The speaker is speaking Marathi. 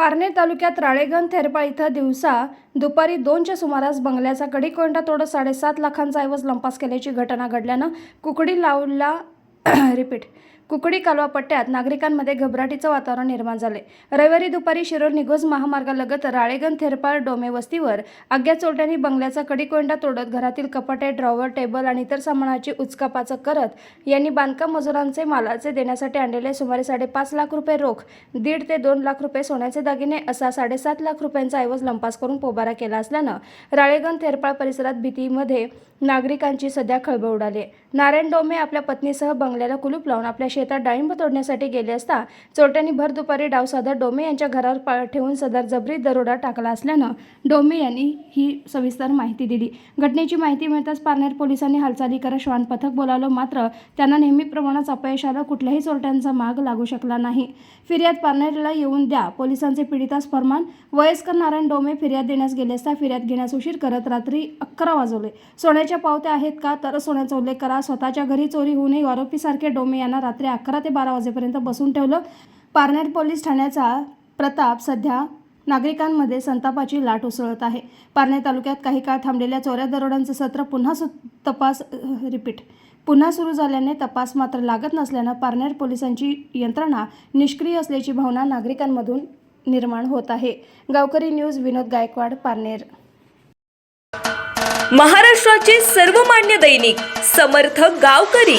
पारनेर तालुक्यात राळेगण थेरपा इथं दिवसा दुपारी दोनच्या सुमारास बंगल्याचा कडीकोंडा तोडत साडेसात लाखांचा ऐवज लंपास केल्याची घटना घडल्यानं कुकडी लावला रिपीट कुकडी कालवा पट्ट्यात नागरिकांमध्ये घबराटीचं वातावरण निर्माण झाले. रविवारी दुपारी शिरोर निघोज महामार्गालगत राळेगण थेरपार डोमे वस्तीवर अज्ञात चोरट्यांनी बंगल्याचा कडीकोंडा तोडत घरातील कपाटे ड्रॉवर टेबल आणि इतर सामानाची उचकापाचक करत यांनी बांधकाम मजुरांचे मालाचे देण्यासाठी आणलेले सुमारे साडेपाच लाख रुपये रोख दीड ते दोन लाख रुपये सोन्याचे दागिने असा साडेसात लाख रुपयांचा ऐवज लंपास करून पोबारा केला असल्यानं राळेगण थेरपाळ परिसरात भीतीमध्ये नागरिकांची सध्या खळबळ उडाली नारायण डोमे आपल्या पत्नीसह बंगल्याला कुलूप लावून आपल्या शेतात डाळिंब तोडण्यासाठी गेले असता चोरट्यांनी भर दुपारी डाव साधत डोमे यांच्या घरावर ठेवून सदर जबरी दरोडा टाकला असल्यानं डोमे यांनी ही सविस्तर माहिती दिली. घटनेची माहिती मिळताच पारनेर पोलिसांनी हालचाली करत श्वान पथक बोलावलं मात्र त्यांना नेहमीप्रमाणेच अपयश आलं. कुठल्याही चोरट्यांचा माग लागू शकला नाही. फिर्याद पारनेरला येऊन द्या. पोलिसांचे पीडितास फरमान. वयस्कर नारायण डोमे फिर्याद देण्यास गेले असता फिर्याद घेण्यास उशीर करत रात्री अकरा वाजवले. सोन्याच्या पावत्या आहेत का? तर सोन्याचा उल्लेख करा. स्वतःच्या घरी चोरी होऊनही आरोपीसारखे डोमे यांना रात्री अकरा ते बारा वाजेपर्यंत बसून ठेवलं. पारनेर पोलीस ठाण्याचा प्रताप सध्या नागरिकांमध्ये संतापाची लाट उसळत आहे. पारनेर तालुक्यात काही काळ थांबलेल्या चोऱ्या दरोड्यांचं सत्र पुन्हा सु तपास रिपीट पुन्हा सुरू झाल्याने तपास मात्र लागत नसल्यानं पारनेर पोलिसांची यंत्रणा निष्क्रिय असल्याची भावना नागरिकांमधून निर्माण होत आहे. गावकरी न्यूज विनोद गायकवाड पारनेर. महाराष्ट्राचे सर्वमान्य दैनिक समर्थ गावकरी.